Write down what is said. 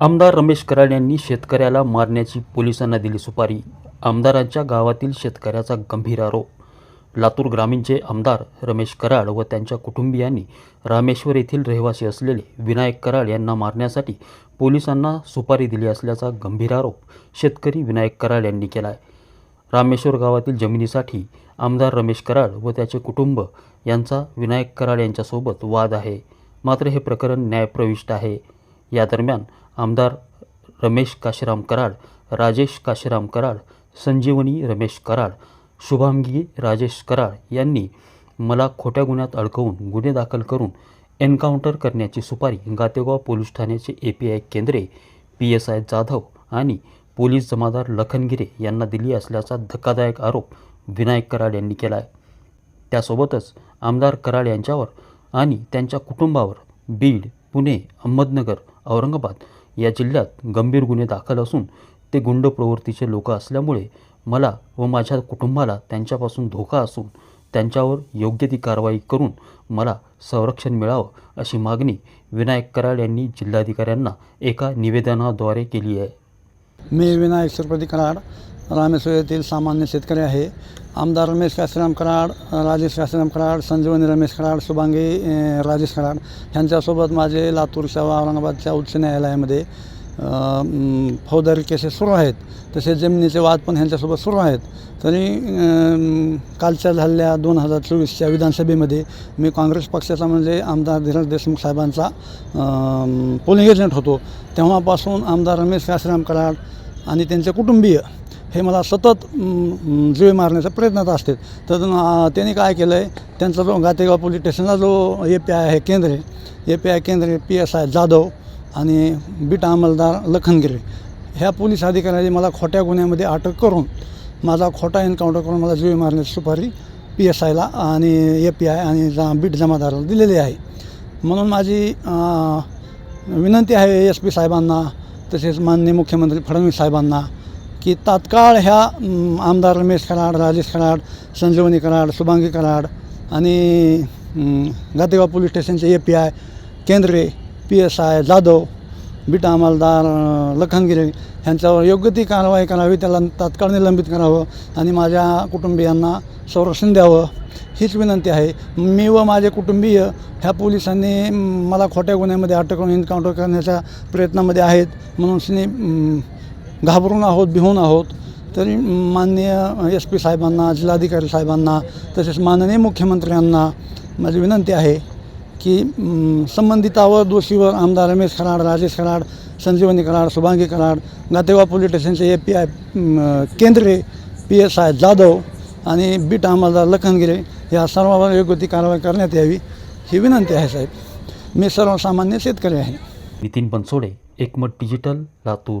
आमदार रमेश कराड यांनी शेतकऱ्याला मारण्याची पोलिसांना दिली सुपारी. आमदारांच्या गावातील शेतकऱ्याचा गंभीर आरोप. लातूर ग्रामीणचे आमदार रमेश कराड व त्यांच्या कुटुंबियांनी रामेश्वर येथील रहिवासी असलेले विनायक कराड यांना मारण्यासाठी पोलिसांना सुपारी दिली असल्याचा गंभीर आरोप शेतकरी विनायक कराड यांनी केला आहे रामेश्वर गावातील जमिनीसाठी आमदार रमेश कराड व त्याचे कुटुंब यांचा विनायक कराड यांच्यासोबत वाद आहे. मात्र हे प्रकरण न्यायप्रविष्ट आहे. या दरम्यान आमदार रमेश काशीराम कराड राजेश काशीराम कराड संजीवनी रमेश कराड शुभांगी राजेश कराड यांनी मला खोट्या गुन्ह्यात अडकवून गुन्हे दाखल करून एन्काउंटर करण्याची सुपारी गातेगाव पोलीस ठाण्याचे A P I Kendre P S I Jadhav आणि पोलीस जमादार लखनगिरे यांना दिली असल्याचा धक्कादायक आरोप विनायक कराड यांनी केला आहे त्यासोबतच आमदार कराड यांच्यावर आणि त्यांच्या कुटुंबावर बीड पुणे अहमदनगर औरंगाबाद या जिल्ह्यात गंभीर गुन्हे दाखल असून ते गुंड प्रवृत्तीचे लोक असल्यामुळे मला व माझ्या कुटुंबाला त्यांच्यापासून धोका असून त्यांच्यावर योग्य ती कारवाई करून मला संरक्षण मिळावं अशी मागणी विनायक कराड यांनी जिल्हाधिकाऱ्यांना एका निवेदनाद्वारे केली आहे. मी विनायक श्रीपती कराड रामेश्वर येथील सामान्य शेतकरी आहे. आमदार रमेश काशीराम कराड राजेश काशीराम कराड संजीवनी रमेश कराड शुभांगी राजेश कराड ह्यांच्यासोबत माझे लातूरच्या व औरंगाबादच्या उच्च न्यायालयामध्ये फौजदारी केसेस सुरू आहेत. तसेच जमिनीचे वाद पण ह्यांच्यासोबत सुरू आहेत. तरी कालच्या झालेल्या दोन हजार चोवीसच्या विधानसभेमध्ये मी काँग्रेस पक्षाचा म्हणजे आमदार धीरज देशमुख साहेबांचा पोलिंग एजंट होतो. तेव्हापासून आमदार रमेश काशीराम कराड आणि त्यांचे कुटुंबीय हे मला सतत जीव मारण्याचा प्रयत्नात असते. तर त्यांनी काय केलं आहे त्यांचा जो गातेगाव पोलीस स्टेशनला जो ए पी आय आहे Kendre A P I Kendre P S I Jadhav आणि बीट अंमलदार लखनगिरी. ह्या पोलीस अधिकाऱ्यांनी मला खोट्या गुन्ह्यामध्ये अटक करून माझा खोटा एन्काउंटर करून मला जीव मारण्याची सुपारी पी एस आयला आणि ए पी आय आणि जा बीट जमादाराला दिलेली आहे. म्हणून माझी विनंती आहे एस पी साहेबांना तसेच माननीय मुख्यमंत्री फडणवीस साहेबांना की तात्काळ ह्या आमदार रमेश कराड राजेश कराड संजीवनी कराड शुभांगी कराड आणि गातेगाव पोलीस स्टेशनचे A P I Kendre P S I Jadhav बिटा अंमलदार लखनगिरी ह्यांच्यावर योग्य ती कारवाई करावी त्याला तात्काळ निलंबित करावं आणि माझ्या कुटुंबियांना संरक्षण द्यावं हीच विनंती आहे. मी व माझे कुटुंबीय ह्या पोलिसांनी मला खोट्या गुन्ह्यामध्ये अटक करून एन्काउंटर करण्याच्या प्रयत्नामध्ये आहेत म्हणून सिने घाबरून आहोत भिहून आहोत. तरी माननीय एस पी साहेबांना जिल्हाधिकारी साहेबांना तसेच माननीय मुख्यमंत्र्यांना माझी विनंती आहे की संबंधितावर दोषीवर आमदार रमेश कराड राजेश कराड संजीवनी कराड शुभांगी कराड गातेवा पोलीस स्टेशनचे A P I Kendre P S I Jadhav आणि बीट आमदार लखनगिरे या सर्वांवर योग्य ती कारवाई करण्यात यावी ही विनंती आहे साहेब. मी सर्वसामान्य शेतकरी आहे. Nitin Bansode Ekmat digital Latur.